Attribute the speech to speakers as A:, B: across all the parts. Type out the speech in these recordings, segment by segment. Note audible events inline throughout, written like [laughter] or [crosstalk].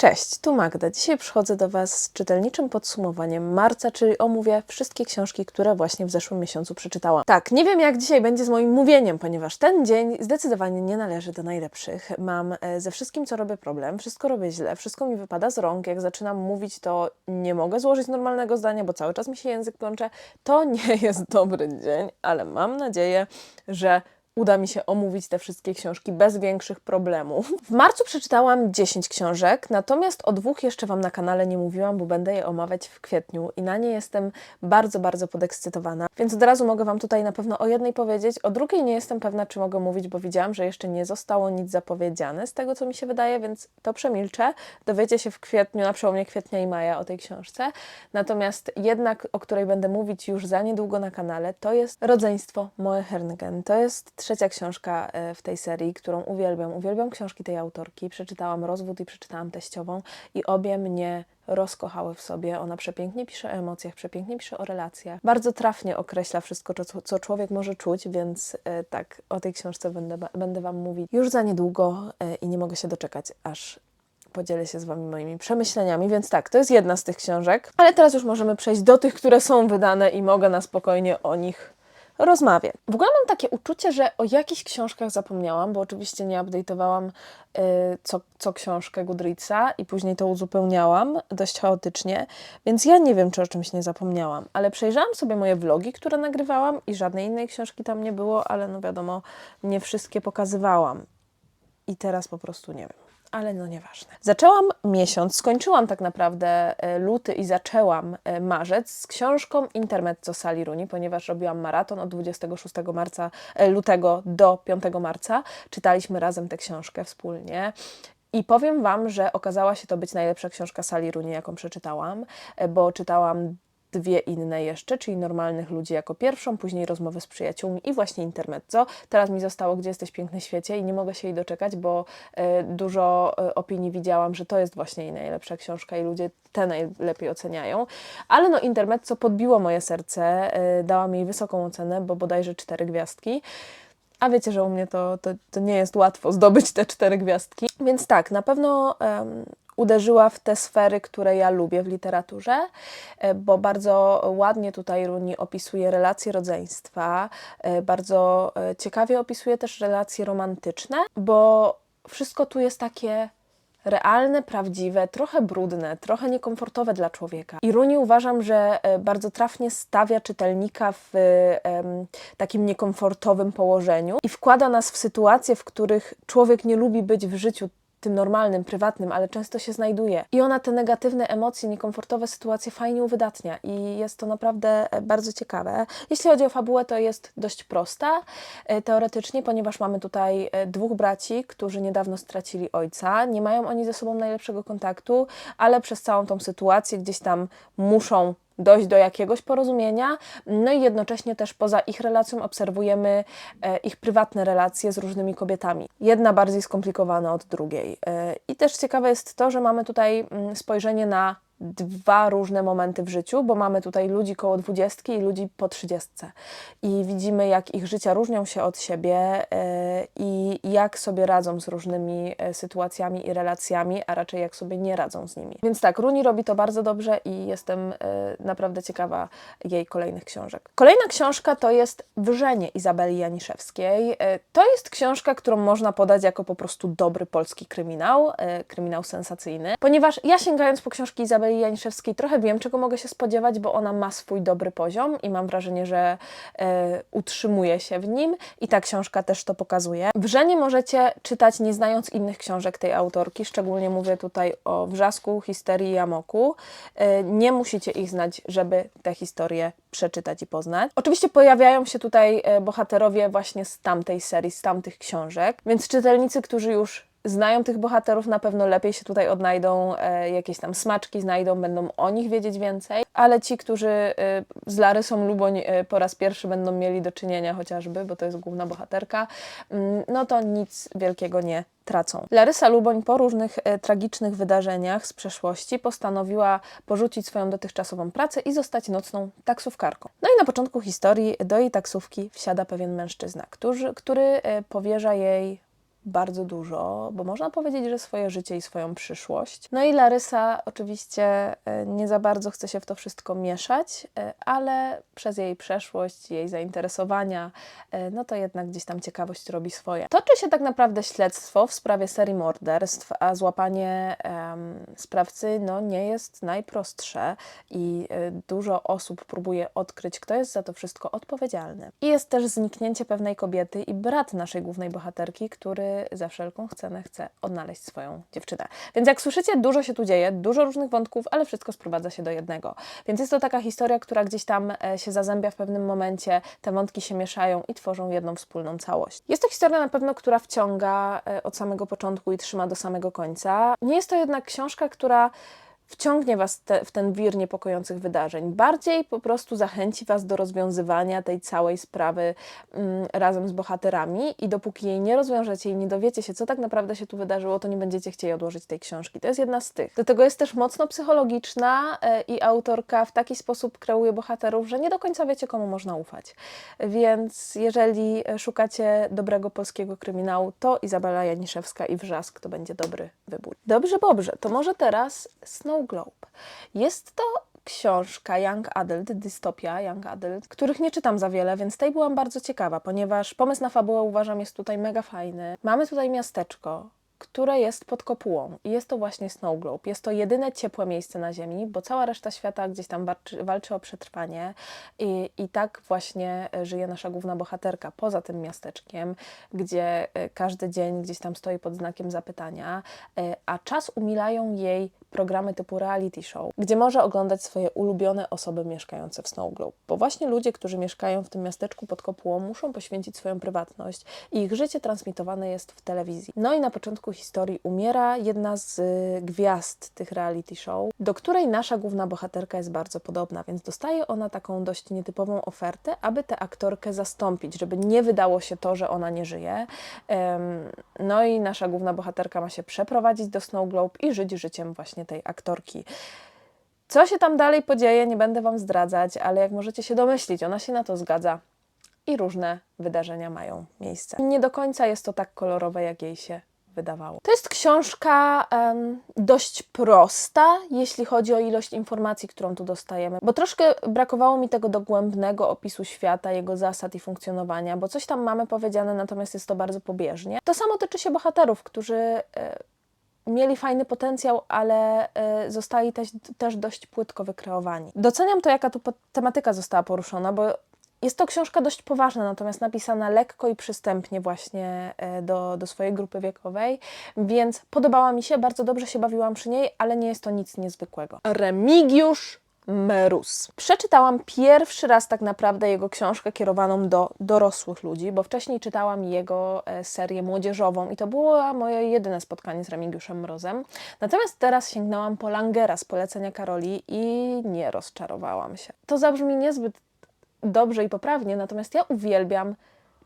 A: Cześć, tu Magda. Dzisiaj przychodzę do Was z czytelniczym podsumowaniem marca, czyli omówię wszystkie książki, które właśnie w zeszłym miesiącu przeczytałam. Tak, nie wiem jak dzisiaj będzie z moim mówieniem, ponieważ ten dzień zdecydowanie nie należy do najlepszych. Mam e, ze wszystkim, co robię problem, wszystko robię źle, wszystko mi wypada z rąk. Jak zaczynam mówić, to nie mogę złożyć normalnego zdania, bo cały czas mi się język plącze. To nie [laughs] jest dobry dzień, ale mam nadzieję, że uda mi się omówić te wszystkie książki bez większych problemów. W marcu przeczytałam 10 książek, natomiast o dwóch jeszcze Wam na kanale nie mówiłam, bo będę je omawiać w kwietniu i na nie jestem bardzo, bardzo podekscytowana. Więc od razu mogę Wam tutaj na pewno o jednej powiedzieć, o drugiej nie jestem pewna, czy mogę mówić, bo widziałam, że jeszcze nie zostało nic zapowiedziane z tego, co mi się wydaje, więc to przemilczę. Dowiecie się w kwietniu, na przełomie kwietnia i maja o tej książce. Natomiast jednak, o której będę mówić już za niedługo na kanale, to jest Rodzeństwo Moe Herngen. To jest trzecia książka e, w tej serii, którą uwielbiam. Uwielbiam książki tej autorki. Przeczytałam Rozwód i przeczytałam Teściową i obie mnie rozkochały w sobie. Ona przepięknie pisze o emocjach, przepięknie pisze o relacjach. Bardzo trafnie określa wszystko, co, człowiek może czuć, więc e, tak, o tej książce będę, będę Wam mówić już za niedługo e, i nie mogę się doczekać, aż podzielę się z Wami moimi przemyśleniami, więc tak, to jest jedna z tych książek. Ale teraz już możemy przejść do tych, które są wydane i mogę na spokojnie o nich rozmawiać. W ogóle mam takie uczucie, że o jakichś książkach zapomniałam, bo oczywiście nie update'owałam y, co, co książkę Goodreadsa i później to uzupełniałam dość chaotycznie, więc ja nie wiem, czy o czymś nie zapomniałam, ale przejrzałam sobie moje vlogi, które nagrywałam i żadnej innej książki tam nie było, ale no wiadomo, nie wszystkie pokazywałam. I teraz po prostu nie wiem ale no nieważne. Zaczęłam miesiąc, skończyłam tak naprawdę e, luty i zaczęłam e, marzec z książką Intermezzo Sali Runi, ponieważ robiłam maraton od 26 marca, e, lutego do 5 marca. Czytaliśmy razem tę książkę wspólnie. I powiem Wam, że okazała się to być najlepsza książka Sali Runi, jaką przeczytałam, bo czytałam dwie inne jeszcze, czyli normalnych ludzi jako pierwszą, później rozmowy z przyjaciółmi i właśnie intermezzo. Teraz mi zostało Gdzie jesteś piękny świecie i nie mogę się jej doczekać, bo y, dużo y, opinii widziałam, że to jest właśnie jej najlepsza książka i ludzie te najlepiej oceniają. Ale no intermezzo podbiło moje serce, y, dałam jej wysoką ocenę, bo bodajże cztery gwiazdki. A wiecie, że u mnie to, to, to nie jest łatwo zdobyć te cztery gwiazdki. Więc tak, na pewno um, uderzyła w te sfery, które ja lubię w literaturze, e, bo bardzo ładnie tutaj Runi opisuje relacje rodzeństwa, e, bardzo e, ciekawie opisuje też relacje romantyczne, bo wszystko tu jest takie realne, prawdziwe, trochę brudne, trochę niekomfortowe dla człowieka. I Runi uważam, że bardzo trafnie stawia czytelnika w takim niekomfortowym położeniu i wkłada nas w sytuacje, w których człowiek nie lubi być w życiu tym normalnym, prywatnym, ale często się znajduje. I ona te negatywne emocje, niekomfortowe sytuacje fajnie uwydatnia i jest to naprawdę e, bardzo ciekawe. Jeśli chodzi o fabułę, to jest dość prosta e, teoretycznie, ponieważ mamy tutaj e, dwóch braci, którzy niedawno stracili ojca. Nie mają oni ze sobą najlepszego kontaktu, ale przez całą tą sytuację gdzieś tam muszą dojść do jakiegoś porozumienia, no i jednocześnie też poza ich relacją obserwujemy e, ich prywatne relacje z różnymi kobietami. Jedna bardziej skomplikowana od drugiej. E, I też ciekawe jest to, że mamy tutaj mm, spojrzenie na dwa różne momenty w życiu, bo mamy tutaj ludzi koło dwudziestki i ludzi po trzydziestce. I widzimy, jak ich życia różnią się od siebie e, i jak sobie radzą z różnymi e, sytuacjami i relacjami, a raczej jak sobie nie radzą z nimi. Więc tak, Runi robi to bardzo dobrze i jestem e, naprawdę ciekawa jej kolejnych książek. Kolejna książka to jest Wrzenie Izabeli Janiszewskiej. To jest książka, którą można podać jako po prostu dobry polski kryminał, kryminał sensacyjny, ponieważ ja sięgając po książki Izabeli Izabeli Janiszewskiej trochę wiem, czego mogę się spodziewać, bo ona ma swój dobry poziom i mam wrażenie, że e, utrzymuje się w nim i ta książka też to pokazuje. Wrzenie możecie czytać nie znając innych książek tej autorki, szczególnie mówię tutaj o Wrzasku, Histerii i Amoku. E, nie musicie ich znać, żeby te historie przeczytać i poznać. Oczywiście pojawiają się tutaj e, bohaterowie właśnie z tamtej serii, z tamtych książek, więc czytelnicy, którzy już znają tych bohaterów, na pewno lepiej się tutaj odnajdą, e, jakieś tam smaczki znajdą, będą o nich wiedzieć więcej, ale ci, którzy e, z Larysą Luboń e, po raz pierwszy będą mieli do czynienia chociażby, bo to jest główna bohaterka, mm, no to nic wielkiego nie tracą. Larysa Luboń po różnych e, tragicznych wydarzeniach z przeszłości postanowiła porzucić swoją dotychczasową pracę i zostać nocną taksówkarką. No i na początku historii do jej taksówki wsiada pewien mężczyzna, który, który e, powierza jej bardzo dużo, bo można powiedzieć, że swoje życie i swoją przyszłość. No i Larysa oczywiście e, nie za bardzo chce się w to wszystko mieszać, e, ale przez jej przeszłość, jej zainteresowania, e, no to jednak gdzieś tam ciekawość robi swoje. Toczy się tak naprawdę śledztwo w sprawie serii morderstw, a złapanie sprawcy no, nie jest najprostsze i dużo osób próbuje odkryć, kto jest za to wszystko odpowiedzialny. I jest też zniknięcie pewnej kobiety i brat naszej głównej bohaterki, który za wszelką cenę chce odnaleźć swoją dziewczynę. Więc jak słyszycie, dużo się tu dzieje, dużo różnych wątków, ale wszystko sprowadza się do jednego. Więc jest to taka historia, która gdzieś tam e, się zazębia w pewnym momencie, te wątki się mieszają i tworzą jedną wspólną całość. Jest to historia na pewno, która wciąga e, od samego początku i trzyma do samego końca. Nie jest to jednak książka, która wciągnie Was te, w ten wir niepokojących wydarzeń. Bardziej po prostu zachęci Was do rozwiązywania tej całej sprawy mm, razem z bohaterami i dopóki jej nie rozwiążecie i nie dowiecie się, co tak naprawdę się tu wydarzyło, to nie będziecie chcieli odłożyć tej książki. To jest jedna z tych. Do tego jest też mocno psychologiczna e, i autorka w taki sposób kreuje bohaterów, że nie do końca wiecie, komu można ufać. Więc jeżeli szukacie dobrego polskiego kryminału, to Izabela Janiszewska i Wrzask to będzie dobry wybór. Dobrze, dobrze, to może teraz Snow Globe. Jest to książka Young Adult, dystopia Young Adult, których nie czytam za wiele, więc tej byłam bardzo ciekawa, ponieważ pomysł na fabułę uważam jest tutaj mega fajny. Mamy tutaj miasteczko, które jest pod kopułą i jest to właśnie Snow Globe. Jest to jedyne ciepłe miejsce na Ziemi, bo cała reszta świata gdzieś tam walczy, walczy o przetrwanie i, i tak właśnie e, żyje nasza główna bohaterka poza tym miasteczkiem, gdzie e, każdy dzień gdzieś tam stoi pod znakiem zapytania, e, a czas umilają jej programy typu reality show, gdzie może oglądać swoje ulubione osoby mieszkające w Snow Globe. Bo właśnie ludzie, którzy mieszkają w tym miasteczku pod kopułą, muszą poświęcić swoją prywatność i ich życie transmitowane jest w telewizji. No i na początku historii umiera jedna z y, gwiazd tych reality show, do której nasza główna bohaterka jest bardzo podobna, więc dostaje ona taką dość nietypową ofertę, aby tę aktorkę zastąpić, żeby nie wydało się to, że ona nie żyje. No i nasza główna bohaterka ma się przeprowadzić do Snow Globe i żyć życiem właśnie tej aktorki. Co się tam dalej podzieje, nie będę Wam zdradzać, ale jak możecie się domyślić, ona się na to zgadza i różne wydarzenia mają miejsce. Nie do końca jest to tak kolorowe, jak jej się wydawało. To jest książka em, dość prosta, jeśli chodzi o ilość informacji, którą tu dostajemy, bo troszkę brakowało mi tego dogłębnego opisu świata, jego zasad i funkcjonowania, bo coś tam mamy powiedziane, natomiast jest to bardzo pobieżnie. To samo tyczy się bohaterów, którzy e, mieli fajny potencjał, ale y, zostali też, też dość płytko wykreowani. Doceniam to, jaka tu tematyka została poruszona, bo jest to książka dość poważna, natomiast napisana lekko i przystępnie właśnie e, do, do swojej grupy wiekowej, więc podobała mi się, bardzo dobrze się bawiłam przy niej, ale nie jest to nic niezwykłego. Remigiusz Merus. Przeczytałam pierwszy raz tak naprawdę jego książkę kierowaną do dorosłych ludzi, bo wcześniej czytałam jego e, serię młodzieżową i to było moje jedyne spotkanie z Remigiuszem Mrozem. Natomiast teraz sięgnęłam po Langera z polecenia Karoli i nie rozczarowałam się. To zabrzmi niezbyt dobrze i poprawnie, natomiast ja uwielbiam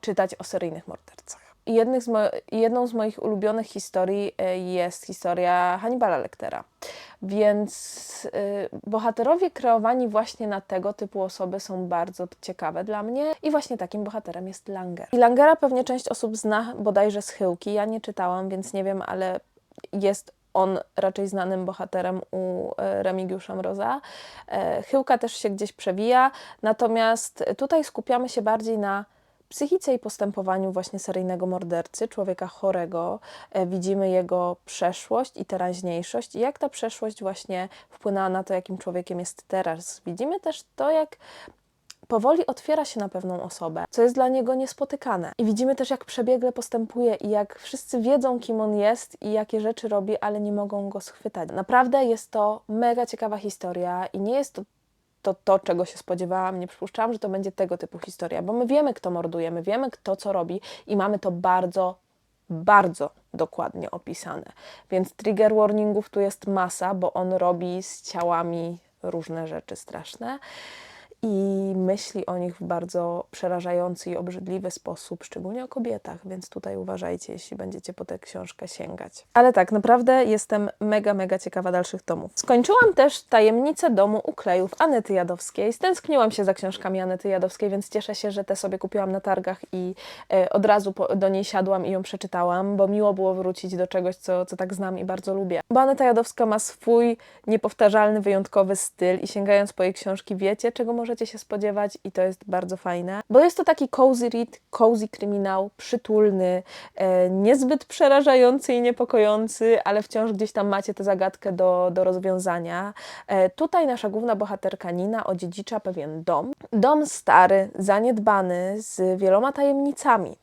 A: czytać o seryjnych mordercach. Jednych z jedną z moich ulubionych historii e, jest historia Hannibala Lectera. Więc y, bohaterowie kreowani właśnie na tego typu osoby są bardzo ciekawe dla mnie i właśnie takim bohaterem jest Langer. I Langera pewnie część osób zna bodajże z Chyłki. Ja nie czytałam, więc nie wiem, ale jest on raczej znanym bohaterem u e, Remigiusza Mroza. E, Chyłka też się gdzieś przewija, natomiast tutaj skupiamy się bardziej na psychice i postępowaniu właśnie seryjnego mordercy, człowieka chorego. E, Widzimy jego przeszłość i teraźniejszość i jak ta przeszłość właśnie wpłynęła na to, jakim człowiekiem jest teraz. Widzimy też to, jak powoli otwiera się na pewną osobę, co jest dla niego niespotykane. I widzimy też, jak przebiegle postępuje i jak wszyscy wiedzą, kim on jest i jakie rzeczy robi, ale nie mogą go schwytać. Naprawdę jest to mega ciekawa historia i nie jest to to, to, czego się spodziewałam. Nie przypuszczałam, że to będzie tego typu historia, bo my wiemy, kto morduje, my wiemy, kto co robi i mamy to bardzo, bardzo dokładnie opisane. Więc trigger warningów tu jest masa, bo on robi z ciałami różne rzeczy straszne. I myśli o nich w bardzo przerażający i obrzydliwy sposób, szczególnie o kobietach, więc tutaj uważajcie, jeśli będziecie po tę książkę sięgać. Ale tak, naprawdę jestem mega, mega ciekawa dalszych tomów. Skończyłam też Tajemnicę domu uklejów Anety Jadowskiej. Stęskniłam się za książkami Anety Jadowskiej, więc cieszę się, że te sobie kupiłam na targach i e, od razu po, do niej siadłam i ją przeczytałam, bo miło było wrócić do czegoś, co, co tak znam i bardzo lubię. Bo Aneta Jadowska ma swój niepowtarzalny, wyjątkowy styl i sięgając po jej książki wiecie, czego możecie się spodziewać i to jest bardzo fajne, bo jest to taki cozy read, cozy kryminał, przytulny, e, niezbyt przerażający i niepokojący, ale wciąż gdzieś tam macie tę zagadkę do, do rozwiązania. E, tutaj nasza główna bohaterka Nina odziedzicza pewien dom. Dom stary, zaniedbany, z wieloma tajemnicami.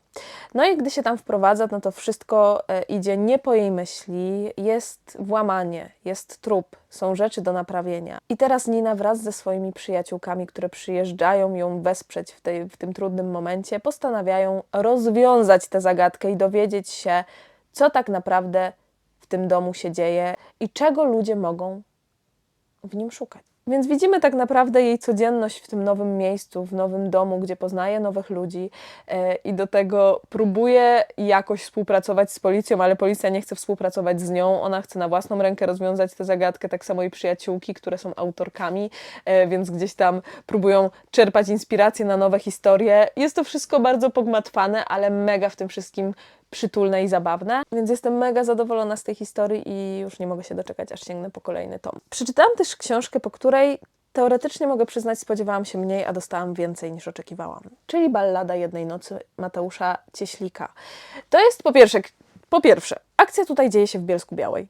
A: No i gdy się tam wprowadza, no to wszystko e, idzie nie po jej myśli, jest włamanie, jest trup, są rzeczy do naprawienia. I teraz Nina wraz ze swoimi przyjaciółkami, które przyjeżdżają ją wesprzeć w, tej, w tym trudnym momencie, postanawiają rozwiązać tę zagadkę i dowiedzieć się, co tak naprawdę w tym domu się dzieje i czego ludzie mogą w nim szukać. Więc widzimy tak naprawdę jej codzienność w tym nowym miejscu, w nowym domu, gdzie poznaje nowych ludzi e, i do tego próbuje jakoś współpracować z policją, ale policja nie chce współpracować z nią. Ona chce na własną rękę rozwiązać tę zagadkę, tak samo jej przyjaciółki, które są autorkami, e, więc gdzieś tam próbują czerpać inspiracje na nowe historie. Jest to wszystko bardzo pogmatwane, ale mega w tym wszystkim przytulne i zabawne, więc jestem mega zadowolona z tej historii i już nie mogę się doczekać, aż sięgnę po kolejny tom. Przeczytałam też książkę, po której teoretycznie mogę przyznać, spodziewałam się mniej, a dostałam więcej niż oczekiwałam. Czyli Ballada jednej nocy Mateusza Cieślika. To jest po pierwsze, po pierwsze, akcja tutaj dzieje się w Bielsku Białej.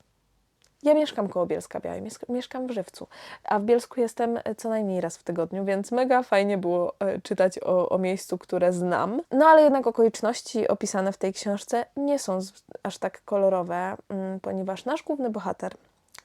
A: Ja mieszkam koło Bielska Białej, mies- mieszkam w Żywcu, a w Bielsku jestem e, co najmniej raz w tygodniu, więc mega fajnie było e, czytać o, o miejscu, które znam. No ale jednak okoliczności opisane w tej książce nie są aż tak kolorowe, mm, ponieważ nasz główny bohater,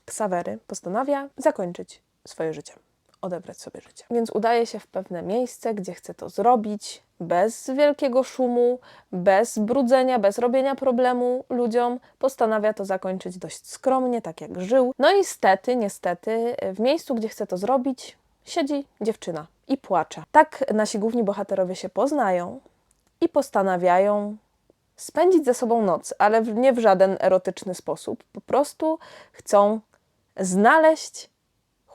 A: Ksawery, postanawia zakończyć swoje życie, odebrać sobie życie. Więc udaje się w pewne miejsce, gdzie chce to zrobić, bez wielkiego szumu, bez brudzenia, bez robienia problemu ludziom. Postanawia to zakończyć dość skromnie, tak jak żył. No i niestety, niestety, w miejscu, gdzie chce to zrobić, siedzi dziewczyna i płacze. Tak nasi główni bohaterowie się poznają i postanawiają spędzić ze sobą noc, ale nie w żaden erotyczny sposób. Po prostu chcą znaleźć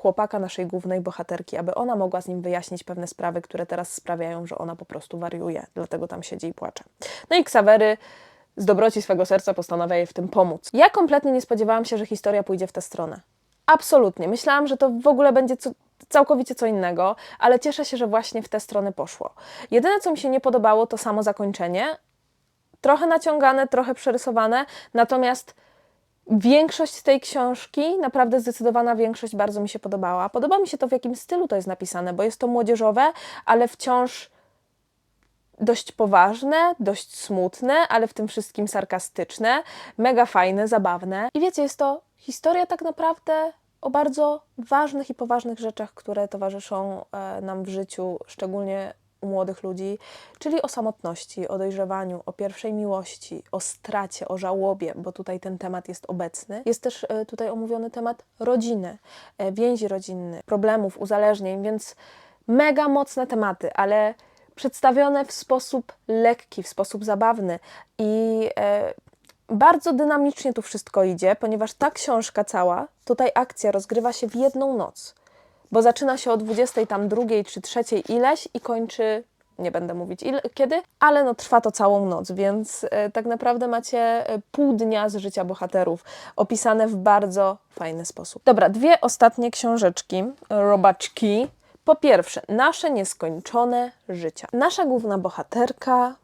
A: chłopaka naszej głównej bohaterki, aby ona mogła z nim wyjaśnić pewne sprawy, które teraz sprawiają, że ona po prostu wariuje, dlatego tam siedzi i płacze. No i Ksawery z dobroci swego serca postanawia jej w tym pomóc. Ja kompletnie nie spodziewałam się, że historia pójdzie w tę stronę. Absolutnie. Myślałam, że to w ogóle będzie co, całkowicie co innego, ale cieszę się, że właśnie w tę stronę poszło. Jedyne, co mi się nie podobało, to samo zakończenie. Trochę naciągane, trochę przerysowane, natomiast Większość tej książki, naprawdę zdecydowana większość bardzo mi się podobała. Podoba mi się to, w jakim stylu to jest napisane, bo jest to młodzieżowe, ale wciąż dość poważne, dość smutne, ale w tym wszystkim sarkastyczne, mega fajne, zabawne. I wiecie, jest to historia tak naprawdę o bardzo ważnych i poważnych rzeczach, które towarzyszą e, nam w życiu, szczególnie u młodych ludzi, czyli o samotności, o dojrzewaniu, o pierwszej miłości, o stracie, o żałobie, bo tutaj ten temat jest obecny. Jest też e, tutaj omówiony temat rodziny, e, więzi rodzinnych, problemów, uzależnień, więc mega mocne tematy, ale przedstawione w sposób lekki, w sposób zabawny i e, bardzo dynamicznie tu wszystko idzie, ponieważ ta książka cała, tutaj akcja rozgrywa się w jedną noc, bo zaczyna się o 20 tam drugiej czy trzeciej ileś i kończy, nie będę mówić ile, kiedy, ale no trwa to całą noc, więc e, tak naprawdę macie e, pół dnia z życia bohaterów opisane w bardzo fajny sposób. Dobra, dwie ostatnie książeczki, robaczki. Po pierwsze, nasze nieskończone życia. Nasza główna bohaterka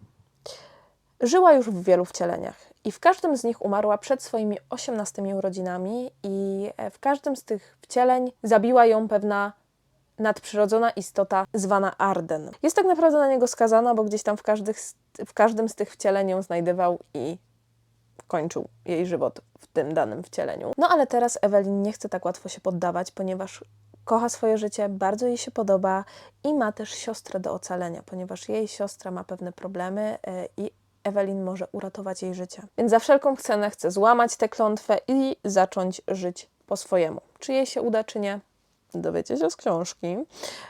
A: Żyła już w wielu wcieleniach i w każdym z nich umarła przed swoimi 18 urodzinami i e, w każdym z tych wcieleń zabiła ją pewna nadprzyrodzona istota zwana Arden. Jest tak naprawdę na niego skazana, bo gdzieś tam w, każdych, w każdym z tych wcieleń ją znajdywał i kończył jej żywot w tym danym wcieleniu. No ale teraz Ewelin nie chce tak łatwo się poddawać, ponieważ kocha swoje życie, bardzo jej się podoba i ma też siostrę do ocalenia, ponieważ jej siostra ma pewne problemy e, i Ewelin może uratować jej życie. Więc za wszelką cenę chce złamać tę klątwę i zacząć żyć po swojemu. Czy jej się uda, czy nie, dowiecie się z książki.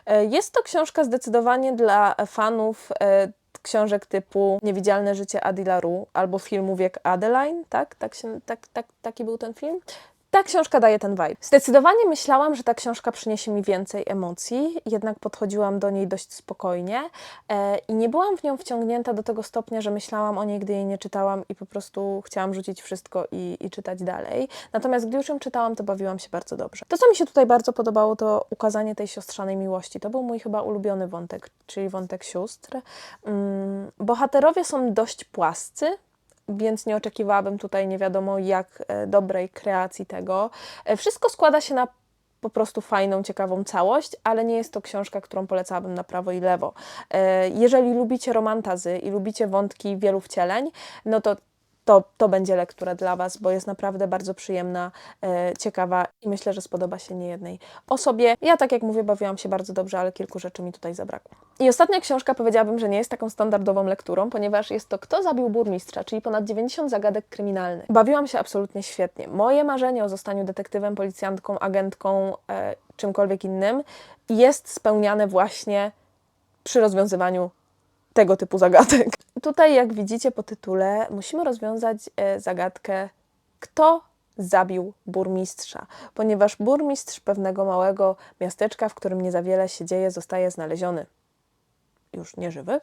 A: E, Jest to książka zdecydowanie dla fanów e, książek typu Niewidzialne życie Adi LaRue albo filmu Wiek Adeline, tak? tak, się, tak, tak taki był ten film. Ta książka daje ten vibe. Zdecydowanie myślałam, że ta książka przyniesie mi więcej emocji, jednak podchodziłam do niej dość spokojnie e, i nie byłam w nią wciągnięta do tego stopnia, że myślałam o niej, gdy jej nie czytałam i po prostu chciałam rzucić wszystko i, i czytać dalej. Natomiast gdy już ją czytałam, to bawiłam się bardzo dobrze. To, co mi się tutaj bardzo podobało, to ukazanie tej siostrzanej miłości. To był mój chyba ulubiony wątek, czyli wątek sióstr. Mm, bohaterowie są dość płascy, więc nie oczekiwałabym tutaj nie wiadomo jak e, dobrej kreacji tego. E, Wszystko składa się na po prostu fajną, ciekawą całość, ale nie jest to książka, którą polecałabym na prawo i lewo. E, Jeżeli lubicie romantazy i lubicie wątki wielu wcieleń, no to to, to będzie lektura dla Was, bo jest naprawdę bardzo przyjemna, e, ciekawa i myślę, że spodoba się niejednej osobie. Ja, tak jak mówię, bawiłam się bardzo dobrze, ale kilku rzeczy mi tutaj zabrakło. I ostatnia książka powiedziałabym, że nie jest taką standardową lekturą, ponieważ jest to Kto zabił burmistrza, czyli ponad 90 zagadek kryminalnych. Bawiłam się absolutnie świetnie. Moje marzenie o zostaniu detektywem, policjantką, agentką, e, czymkolwiek innym jest spełniane właśnie przy rozwiązywaniu tego typu zagadek. Tutaj, jak widzicie po tytule, musimy rozwiązać e, zagadkę, kto zabił burmistrza, ponieważ burmistrz pewnego małego miasteczka, w którym nie za wiele się dzieje, zostaje znaleziony już nieżywy.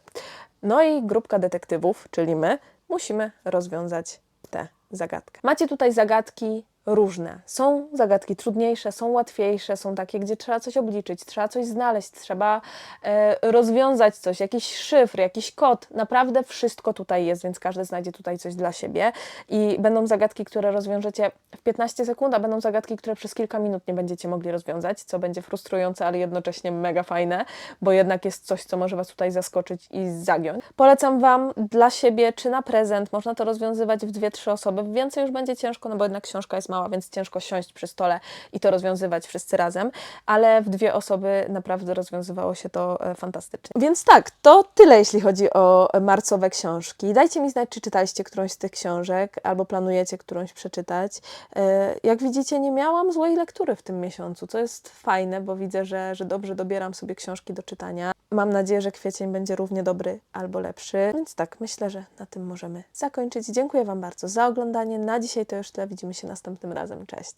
A: No i grupka detektywów, czyli my, musimy rozwiązać tę zagadkę. Macie tutaj zagadki różne. Są zagadki trudniejsze, są łatwiejsze, są takie, gdzie trzeba coś obliczyć, trzeba coś znaleźć, trzeba e, rozwiązać coś, jakiś szyfr, jakiś kod. Naprawdę wszystko tutaj jest, więc każdy znajdzie tutaj coś dla siebie. I będą zagadki, które rozwiążecie w 15 sekund, a będą zagadki, które przez kilka minut nie będziecie mogli rozwiązać, co będzie frustrujące, ale jednocześnie mega fajne, bo jednak jest coś, co może Was tutaj zaskoczyć i zagiąć. Polecam Wam dla siebie czy na prezent. Można to rozwiązywać w dwie, trzy osoby. W więcej już będzie ciężko, no bo jednak książka jest mała, więc ciężko siąść przy stole i to rozwiązywać wszyscy razem, ale w dwie osoby naprawdę rozwiązywało się to e, fantastycznie. Więc tak, to tyle jeśli chodzi o marcowe książki. Dajcie mi znać, czy czytaliście którąś z tych książek, albo planujecie którąś przeczytać. E, Jak widzicie, nie miałam złej lektury w tym miesiącu, co jest fajne, bo widzę, że, że dobrze dobieram sobie książki do czytania. Mam nadzieję, że kwiecień będzie równie dobry albo lepszy. Więc tak, myślę, że na tym możemy zakończyć. Dziękuję Wam bardzo za oglądanie. Na dzisiaj to już tyle. Widzimy się następnym razem. Cześć.